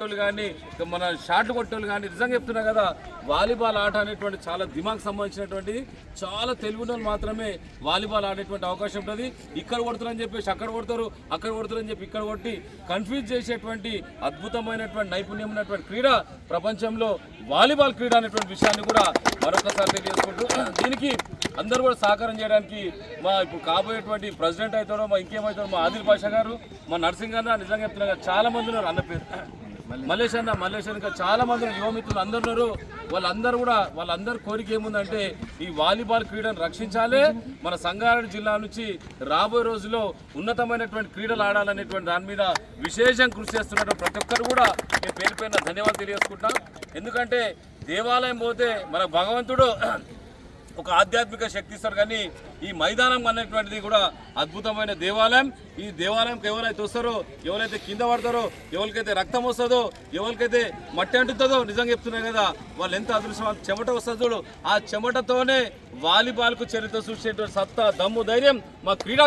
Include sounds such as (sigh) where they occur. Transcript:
కొట్టోళ్ళు కానీ మన షాట్లు కొట్టోళ్ళు కానీ నిజంగా చెప్తున్నా కదా వాలీబాల్ ఆట అనేటువంటి చాలా దిమాగ్ సంబంధించినటువంటిది. చాలా తెలివిన మాత్రమే వాలీబాల్ ఆడేటువంటి అవకాశం ఉంటుంది. ఇక్కడ కొడుతారని చెప్పేసి అక్కడ కొడతారు అక్కడ కొడతారని చెప్పి ఇక్కడ కొట్టి కన్ఫ్యూజ్ చేసేటువంటి అద్భుతమైనటువంటి నైపుణ్యం ఉన్నటువంటి క్రీడ ప్రపంచంలో వాలీబాల్ క్రీడ అనేటువంటి విషయాన్ని కూడా మరొకసారి తెలియజేసుకుంటూ (clears throat) దీనికి అందరూ కూడా సహకారం చేయడానికి మా ఇప్పుడు కాబోయేటువంటి ప్రెసిడెంట్ అవుతారో మా ఇంకేమవుతారో మా ఆదిల్ పాషా గారు మా నర్సింగ్ గారు నిజంగా చెప్తున్నారు చాలా మంది ఉన్నారు అన్న పేరు. మల్లేష్ అన్న మల్లేష్ అన్న ఇంకా చాలా మంది యువమిత్రులు అందరు ఉన్నారు. వాళ్ళందరూ కూడా వాళ్ళందరి కోరిక ఏముందంటే ఈ వాలీబాల్ క్రీడను రక్షించాలి. మన సంగారెడ్డి జిల్లా నుంచి రాబోయే రోజుల్లో ఉన్నతమైనటువంటి క్రీడలు ఆడాలనేటువంటి దాని మీద విశేషం కృషి చేస్తున్నారు ప్రతి ఒక్కరు కూడా నేను పేరు ధన్యవాదాలు తెలియజేసుకుంటాం ఎందుకంటే దేవాలయం పోతే మన భగవంతుడు ఒక ఆధ్యాత్మిక శక్తి ఇస్తారు కానీ ఈ మైదానం అనేటువంటిది కూడా అద్భుతమైన దేవాలయం. ఈ దేవాలయంకి ఎవరైతే వస్తారో ఎవరైతే కింద పడతారో ఎవరికైతే రక్తం వస్తుందో ఎవరికైతే మట్టి అంటుతుందో నిజంగా చెప్తున్నాయి కదా వాళ్ళు ఎంత అదృష్టం చెమట వస్తుంది చూడు. ఆ చెమటతోనే వాలీబాల్కు చరిత్ర సృష్టించే సత్తా దమ్ము ధైర్యం మా క్రీడా